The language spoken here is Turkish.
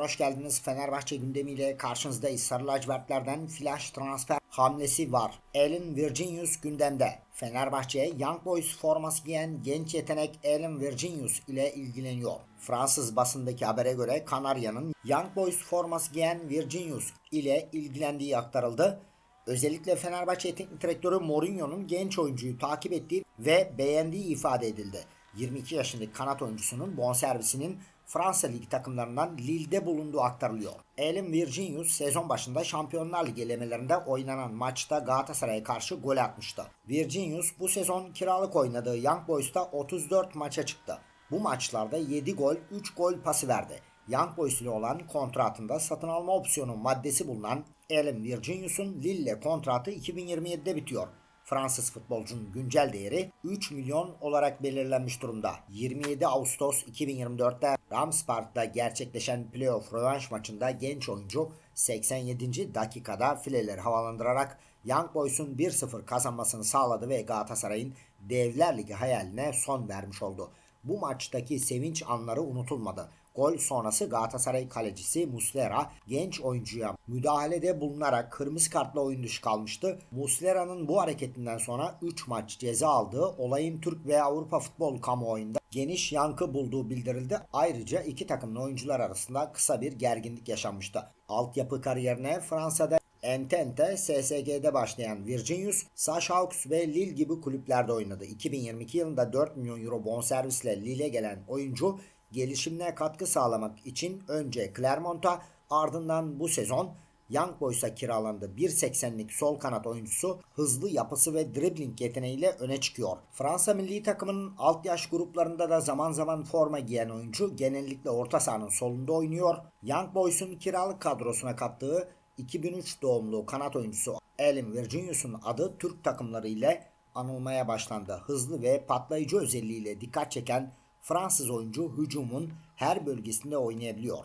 hoş geldiniz. Fenerbahçe gündemiyle karşınızdayız. Sarı lacivertlerden flash transfer hamlesi var. Allen Virginius gündemde. Fenerbahçe Young Boys forması giyen genç yetenek Allen Virginius ile ilgileniyor. Fransız basındaki habere göre Kanarya'nın Young Boys forması giyen Virginius ile ilgilendiği aktarıldı. Özellikle Fenerbahçe Teknik Direktörü Mourinho'nun genç oyuncuyu takip ettiği ve beğendiği ifade edildi. 22 yaşındaki kanat oyuncusunun bonservisinin Fransa Ligi takımlarından Lille'de bulunduğu aktarılıyor. Allen Virginius sezon başında Şampiyonlar Ligi elemelerinde oynanan maçta Galatasaray'a karşı gol atmıştı. Virginius bu sezon kiralık oynadığı Young Boys'ta 34 maça çıktı. Bu maçlarda 7 gol, 3 gol pası verdi. Young Boys ile olan kontratında satın alma opsiyonu maddesi bulunan Allen Virginius'un Lille kontratı 2027'de bitiyor. Fransız futbolcunun güncel değeri 3 milyon olarak belirlenmiş durumda. 27 Ağustos 2024'te Ramspark'ta gerçekleşen playoff rövanş maçında genç oyuncu 87. dakikada fileleri havalandırarak Young Boys'un 1-0 kazanmasını sağladı ve Galatasaray'ın Devler Ligi hayaline son vermiş oldu. Bu maçtaki sevinç anları unutulmadı. Gol sonrası Galatasaray kalecisi Muslera genç oyuncuya müdahalede bulunarak kırmızı kartla oyun dışı kalmıştı. Muslera'nın bu hareketinden sonra 3 maç ceza aldığı olayın Türk ve Avrupa futbol kamuoyunda geniş yankı bulduğu bildirildi. Ayrıca iki takımın oyuncular arasında kısa bir gerginlik yaşanmıştı. Altyapı kariyerine Fransa'da Entente SSG'de başlayan Virginius, Sachaux ve Lille gibi kulüplerde oynadı. 2022 yılında 4 milyon euro bonservisle Lille'e gelen oyuncu gelişimine katkı sağlamak için önce Clermont'a ardından bu sezon Young Boys'a kiralandı. 1.80'lik sol kanat oyuncusu hızlı yapısı ve dribbling yeteneğiyle öne çıkıyor. Fransa milli takımının alt yaş gruplarında da zaman zaman forma giyen oyuncu genellikle orta sahanın solunda oynuyor. Young Boys'un kiralık kadrosuna kattığı 2003 doğumlu kanat oyuncusu Allen Virginius'un adı Türk takımları ile anılmaya başlandı. Hızlı ve patlayıcı özelliğiyle dikkat çeken Fransız oyuncu hücumun her bölgesinde oynayabiliyor.